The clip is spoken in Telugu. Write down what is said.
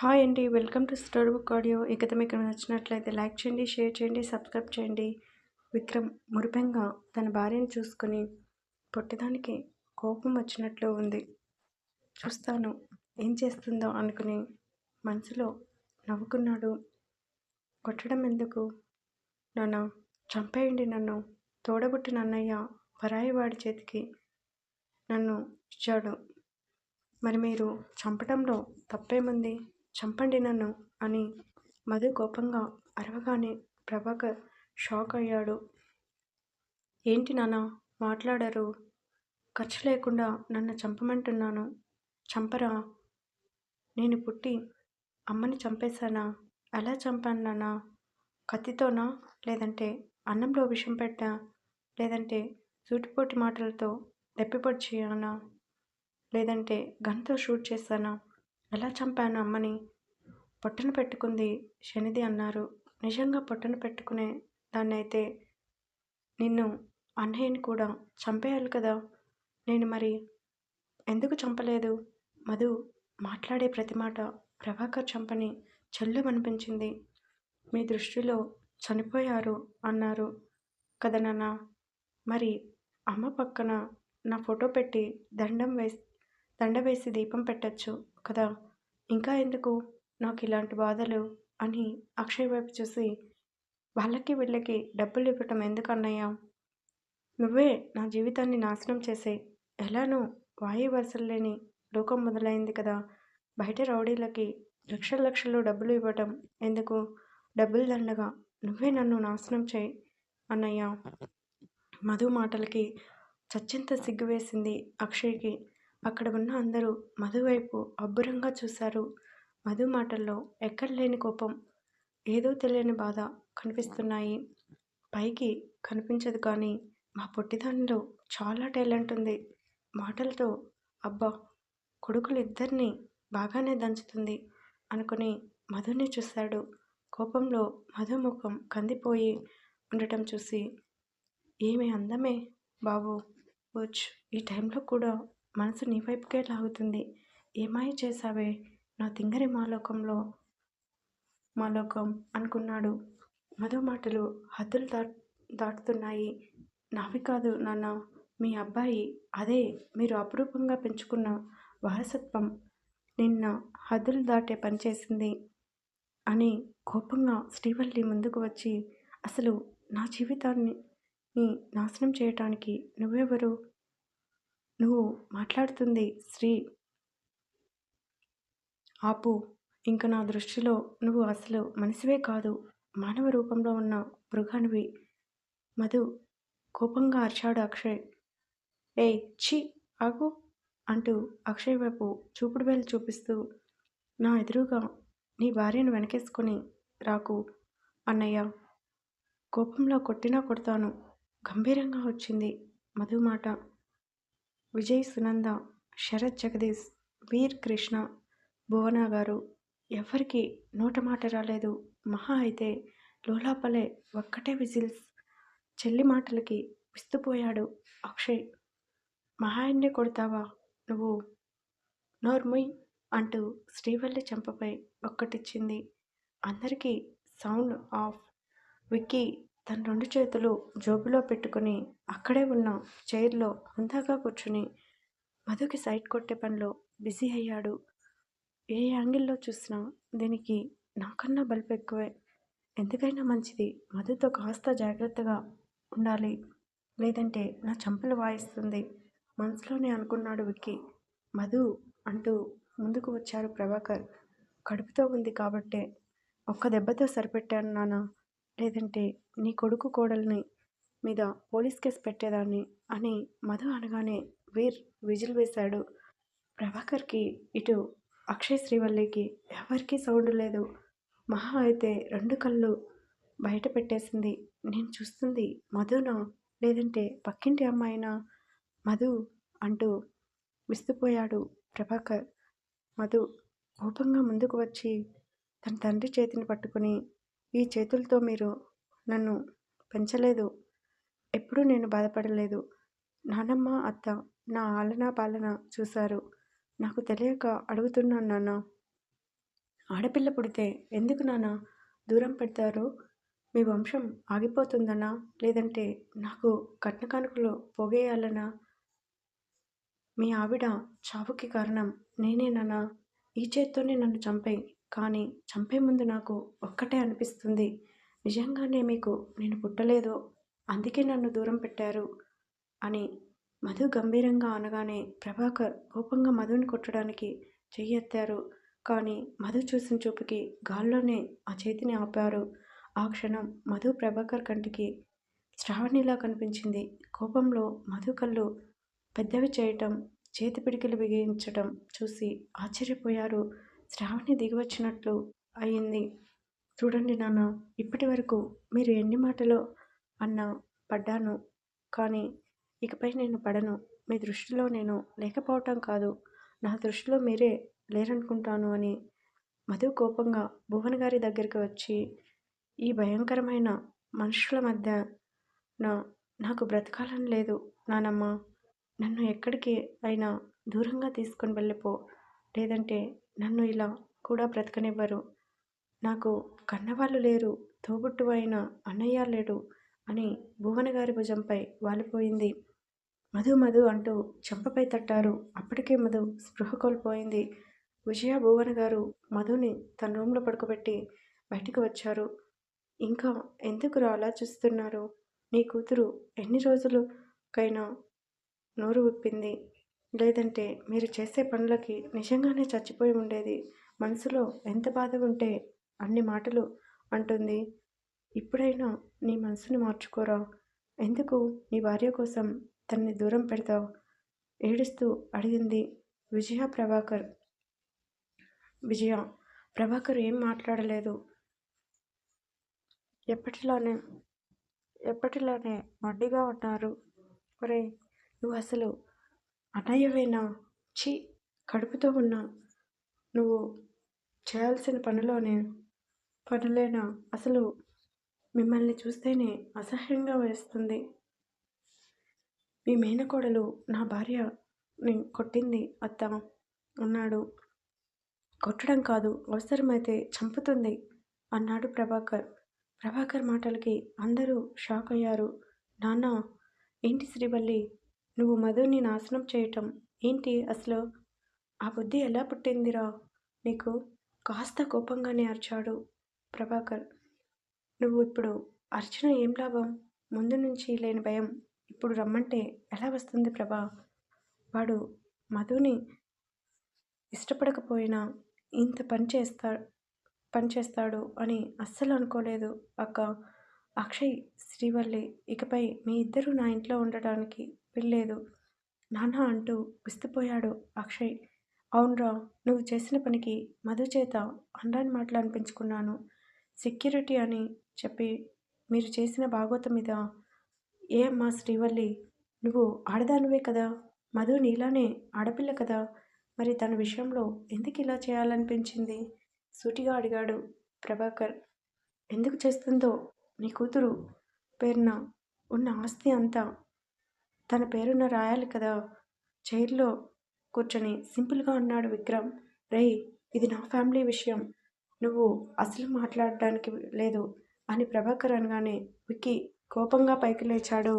హాయ్ అండి welcome to story book audio. ఇకత మీకు నచ్చినట్లయితే లైక్ చేయండి షేర్ చేయండి సబ్స్క్రైబ్ చేయండి. విక్రమ్ మురిపెంగా తన భార్యను చూసుకొని పుట్టడానికి కోపం వచ్చినట్లు ఉంది. చూస్తాను ఏం చేస్తుందో అనుకుని మనసులో నవ్వుకున్నాడు. కొట్టడం ఎందుకు? నాన్న చంపేయండి నన్ను. తోడబుట్టిన అన్నయ్య పరాయి వాడి చేతికి నన్ను ఇచ్చాడు. మరి మీరు చంపడంలో తప్పేముంది? చంపండి నన్ను అని మధు కోపంగా అరవగానే ప్రభాకర్ షాక్ అయ్యాడు. ఏంటి నాన్న మాట్లాడారు. ఖర్చు లేకుండా నన్ను చంపమంటున్నాను. చంపరా? నేను పుట్టి అమ్మని చంపేశానా? ఎలా చంపాను నాన్న? కత్తితోనా? లేదంటే అన్నంలో విషం పెట్టా? లేదంటే సూటిపోటి మాటలతో దెప్పిపొడి చేయనా? లేదంటే గన్తో షూట్ చేశానా? ఎలా చంపాను అమ్మని? పొట్టన పెట్టుకుంది శనిది అన్నారు. నిజంగా పొట్టన పెట్టుకునే దాన్నైతే నిన్ను అన్నయ్యని కూడా చంపేయాలి కదా? నేను మరి ఎందుకు చంపలేదు? మధు మాట్లాడే ప్రతి మాట ప్రభాకర్ చంపని చెల్లుమనిపించింది. మీ దృష్టిలో చనిపోయారు అన్నారు కదా నాన్న? మరి అమ్మ పక్కన నా ఫోటో పెట్టి దండం వేసి దండ వేసి దీపం పెట్టచ్చు కదా? ఇంకా ఎందుకు? నాకు ఇలాంటి బాధలు అని అక్షయ్ వైపు చూసి వాళ్ళకి వీళ్ళకి డబ్బులు ఇవ్వటం ఎందుకు అన్నయ్య నువ్వే నా జీవితాన్ని నాశనం చేసే ఎలానో వాయు వరుసలు లేని లోకం మొదలైంది కదా? బయట రౌడీలకి లక్షల లక్షలు డబ్బులు ఇవ్వటం ఎందుకు? డబ్బులు దండగా నువ్వే నన్ను నాశనం చేయి అన్నయ్య. మధు మాటలకి చచ్చింత సిగ్గు వేసింది అక్షయ్కి. అక్కడ ఉన్న అందరూ మధు వైపు అబ్బురంగా చూశారు. మధు మాటల్లో ఎక్కడ లేని కోపం ఏదో తెలియని బాధ కనిపిస్తున్నాయి. పైకి కనిపించదు కానీ మా పొట్టిదానిలో చాలా టాలెంట్ ఉంది. మాటలతో అబ్బా కొడుకులు ఇద్దరిని బాగానే దంచుతుంది అనుకుని మధుని చూశాడు. కోపంలో మధు ముఖం కందిపోయి ఉండటం చూసి ఏమి అందమే బాబు? వచ్చు ఈ టైంలో కూడా మనసు నీ వైపుకే లాగుతుంది. ఏమాయ చేశావే? నా తింగరి మాలోకంలో మాలోకం అనుకున్నాడు. మధు మాటలు హద్దులు దా దాటుతున్నాయి. నావి కాదు నాన్న మీ అబ్బాయి. అదే మీరు అపురూపంగా పెంచుకున్న వారసత్వం. నిన్న హద్దులు దాటే పనిచేసింది అని కోపంగా శ్రీవల్లి ముందుకు వచ్చి అసలు నా జీవితాన్ని నాశనం చేయటానికి నువ్వెవరు? నువ్వు మాట్లాడుతుంది శ్రీ ఆపు. ఇంక నా దృష్టిలో నువ్వు అసలు మనిషివే కాదు. మానవ రూపంలో ఉన్న మృగానివి. మధు కోపంగా అరిచాడు అక్షయ్. ఏ ఛీ ఆగు అంటూ అక్షయ్ వైపు చూపుడు వేలు చూపిస్తూ నా ఎదురుగా నీ భార్యను వెనకేసుకొని రాకు అన్నయ్య. కోపంలో కొట్టినా కొడతాను. గంభీరంగా వచ్చింది మధు మాట. విజయ్ సునంద శరత్ జగదీష్ వీర్ కృష్ణ భువన గారు. ఎవరికి నోట మాట రాలేదు. మహా అయితే లోలాపలే ఒక్కటే విజిల్స్. చెల్లి మాటలకి విస్తుపోయాడు. అక్షయ్ మహాయన్ని కొడతావా? నువ్వు నోర్ముయ్ అంటూ శ్రీవల్లి చెంపపై ఒక్కటిచ్చింది. అందరికీ సౌండ్ ఆఫ్. విక్కీ తన రెండు చేతులు జోబులో పెట్టుకుని అక్కడే ఉన్న చైర్లో హుందాగా కూర్చుని మధుకి సైట్ కొట్టే పనిలో బిజీ అయ్యాడు. ఏ యాంగిల్లో చూసినా దీనికి నాకన్నా బల్బు ఎక్కువే. ఎందుకైనా మంచిది. మధుతో కాస్త జాగ్రత్తగా ఉండాలి. లేదంటే నా చంపలు వాయిస్తుంది. మనసులోనే అనుకున్నాడు విక్కి. మధు అంటూ ముందుకు వచ్చారు ప్రభాకర్. కడుపుతో ఉంది కాబట్టే. ఒక్క దెబ్బతో సరిపెట్టాను నాన్న. లేదంటే నీ కొడుకు కోడల్ని మీద పోలీస్ కేసు పెట్టేదాన్ని అని మధు అనగానే వీర్ విజిల్ వేశాడు. ప్రభాకర్కి ఇటు అక్షయ్ శ్రీవల్లికి ఎవరికీ సౌండ్ లేదు. మహా అయితే రెండు కళ్ళు బయట పెట్టేసింది. నేను చూస్తుంది మధునా? లేదంటే పక్కింటి అమ్మాయినా? మధు అంటూ విస్తుపోయాడు ప్రభాకర్. మధు కోపంగా ముందుకు వచ్చి తన తండ్రి చేతిని పట్టుకుని ఈ చేతులతో మీరు నన్ను పెంచలేదు. ఎప్పుడూ నేను బాధపడలేదు. నానమ్మ అత్త నా ఆలనా పాలన చూశారు. నాకు తెలియక అడుగుతున్నాను నాన్న. ఆడపిల్ల పుడితే ఎందుకు నాన్న దూరం పెడతారు? మీ వంశం ఆగిపోతుందనా లేదంటే నాకు కట్న కానుకలు పోగేయాలనా మీ ఆవిడ చావుకి కారణం నేనేనా. ఈ చేత్తోనే నన్ను చంపే కానీ చంపే ముందు నాకు ఒక్కటే అనిపిస్తుంది. నిజంగానే మీకు నేను పుట్టలేదు? అందుకే నన్ను దూరం పెట్టారు? అని మధు గంభీరంగా అనగానే ప్రభాకర్ కోపంగా మధుని కొట్టడానికి చెయ్యెత్తారు కానీ మధు చూసిన చూపుకి గాల్లోనే ఆ చేతిని ఆపారు. ఆ క్షణం మధు ప్రభాకర్ కంటికి శ్రావణిలా కనిపించింది. కోపంలో మధు కళ్ళు పెద్దవి చేయటం చేతి పిడికిలు బిగించటం చూసి ఆశ్చర్యపోయారు. శ్రావణి దిగివచ్చినట్లు అయింది. చూడండి నాన్న ఇప్పటి వరకు మీరు ఎన్ని మాటలో అన్న పడ్డాను. కానీ ఇకపై నేను పడను. మీ దృష్టిలో నేను లేకపోవటం కాదు. నా దృష్టిలో మీరే లేరనుకుంటాను అని మధు కోపంగా భువన్ గారి దగ్గరికి వచ్చి ఈ భయంకరమైన మనుషుల మధ్య నా నాకు బ్రతకాలని లేదు నానమ్మ. నన్ను ఎక్కడికి అయినా దూరంగా తీసుకొని వెళ్ళిపో. లేదంటే నన్ను ఇలా కూడా బ్రతకనివ్వరు. నాకు కన్నవాళ్ళు లేరు తోబుట్టు అయిన అన్నయ్య లేడు అని భువన గారి భుజంపై వాలిపోయింది. మధు మధు అంటూ చెంపపై తట్టారు. అప్పటికే మధు స్పృహ కోల్పోయింది. విజయ భువన గారు మధుని తన రూమ్లో పడుకోబెట్టి బయటికి వచ్చారు. ఇంకా ఎందుకు అలా చూస్తున్నారు? నీ కూతురు ఎన్ని రోజులకైనా నోరు విప్పింది. లేదంటే మీరు చేసే పనులకి నిజంగానే చచ్చిపోయి ఉండేది. మనసులో ఎంత బాధ ఉంటే అన్ని మాటలు అంటుంది. ఇప్పుడైనా నీ మనసుని మార్చుకోరా? ఎందుకు నీ భార్య కోసం తన్ని దూరం పెడతావు? ఏడుస్తూ అడిగింది విజయ ప్రభాకర్. విజయ ప్రభాకర్ ఏం మాట్లాడలేదు. ఎప్పటిలానే ఎప్పటిలానే మండిగా ఉన్నారు. ఒరే నువ్వు అసలు అన్నయ్యవేనా ఛీ కడుపుతో ఉన్నా. నువ్వు చేయాల్సిన పనిలోనే పనులేనా? అసలు మిమ్మల్ని చూస్తేనే అసహ్యంగా వేస్తుంది. మీ మేనకోడలు నా భార్యని కొట్టింది అత్త అన్నాడు. కొట్టడం కాదు అవసరమైతే చంపుతుంది అన్నాడు ప్రభాకర్. ప్రభాకర్ మాటలకి అందరూ షాక్ అయ్యారు. నాన్న ఏంటి శ్రీవల్లి? నువ్వు మధుని నాశనం చేయటం ఏంటి అసలు? ఆ బుద్ధి ఎలా పుట్టిందిరా? నీకు కాస్త కోపంగానే అరిచాడు. ప్రభాకర్ నువ్వు ఇప్పుడు అర్చన ఏం లాభం? ముందు నుంచి లేని భయం ఇప్పుడు రమ్మంటే ఎలా వస్తుంది ప్రభా? వాడు మధుని ఇష్టపడకపోయినా ఇంత పని చేస్తా పని చేస్తాడు అని అస్సలు అనుకోలేదు అక్క. అక్షయ్ శ్రీవల్లి ఇకపై మీ ఇద్దరు నా ఇంట్లో ఉండటానికి వీల్లేదు. నాన్న అంటూ విస్తుపోయాడు అక్షయ్. అవునరా నువ్వు చేసిన పనికి మధు చేత అన్నాన్ని మాటలు అనిపించుకున్నాను. సెక్యూరిటీ అని చెప్పి మీరు చేసిన భాగవత మీద ఏ అమ్మా శ్రీవల్లి నువ్వు ఆడదానివే కదా? మధు నీలానే ఆడపిల్ల కదా? మరి తన విషయంలో ఎందుకు ఇలా చేయాలనిపించింది? సూటిగా అడిగాడు ప్రభాకర్. ఎందుకు చేస్తుందో నీ కూతురు పేరున ఉన్న ఆస్తి అంతా తన పేరున రాయాలి కదా? చైర్లో కూర్చొని సింపుల్గా అన్నాడు విక్రమ్. రేయ్ ఇది నా ఫ్యామిలీ విషయం. నువ్వు అసలు మాట్లాడడానికి లేదు అని ప్రభాకర్ అనగానే విక్కీ కోపంగా పైకి లేచాడు.